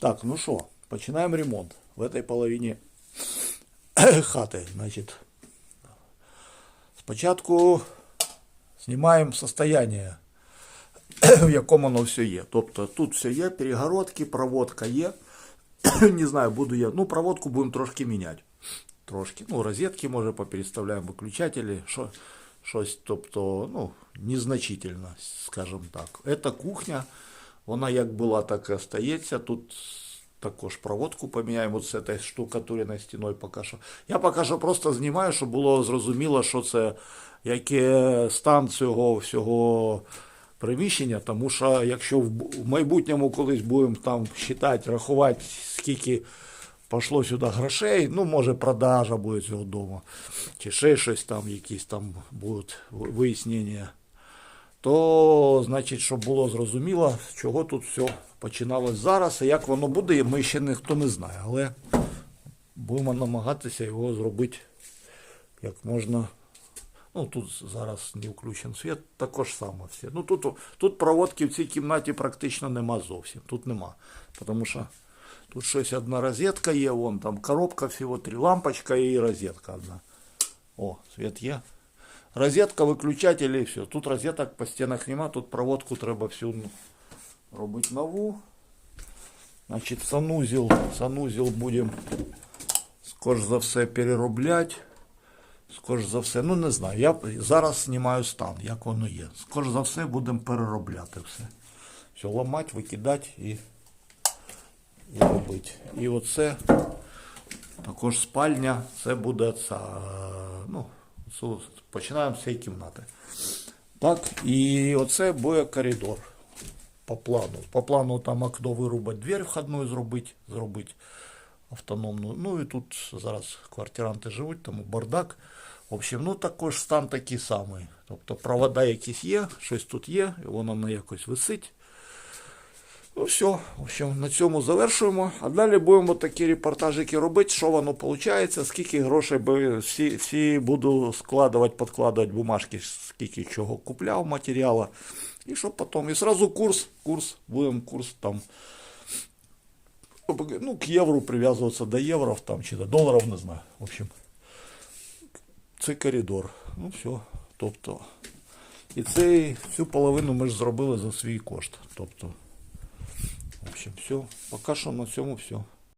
Так, ну що, починаємо ремонт в этой половині хати. Значить, спочатку знімаємо состояние, в якому воно все є. Тобто тут все є, перегородки, проводка є. Не знаю, буду я. Ну, проводку будемо трошки міняти. Трошки. Ну, розетки, може, попереставляємо виключателі. Що, щось, тобто, ну, незначительно, скажімо так. Це кухня. Вона як була, так і остається. Тут також проводку поміняємо з цією штукатуреною стіною поки. Я поки що просто знімаю, щоб було зрозуміло, що це, яке стан цього всього приміщення, тому що якщо в майбутньому колись будемо там считати, рахувати, скільки пішло сюди грошей, ну, може, продажа буде цього дому, чи ще щось там, якісь там будуть вияснення то значить, щоб було зрозуміло, з чого тут все починалось зараз, і як воно буде, ми ще ніхто не знає. Але будемо намагатися його зробити як можна. Ну, тут зараз не включен світ, також саме все. Ну, тут, тут проводки в цій кімнаті практично нема зовсім. Тут нема. Тому що тут щось одна розетка є, вон там коробка всього три, лампочка і розетка одна. О, світ є. Розетка, виключателі і все. Тут розеток по стінах нема, тут проводку треба всю робити нову. Значить, санузел, санузел будемо скоріш за все переробляти. Скоріш за все, ну не знаю. Я зараз знімаю стан, як воно є. Скоріш за все будемо переробляти все. Все, ламати, викидати і, і робити. І оце також спальня, це буде ця, починаємо з цієї кімнати. Так, і оце буде коридор по плану. По плану там окно вирубати, двері входну зробити, зробити автономну. Ну і тут зараз квартиранти живуть, тому бардак. В общем, ну також стан такий самий. Тобто провода якісь є, щось тут є, воно на якось висить. Ну все, в общем, на цьому завершуємо. А далі будемо такі репортажики робити, що воно виходить, скільки грошей всі, всі буду складувати, підкладувати бумажки, скільки чого купляв матеріалу. І щоб потім. І сразу курс, курс, будемо курс там. Ну, к євро прив'язуватися до євро там, чи до доларів, не знаю. В общем, це коридор. Ну все. Тобто. І цей, цю половину ми ж зробили за свій кошт. Тобто. В общем, все. Пока що на цьому все.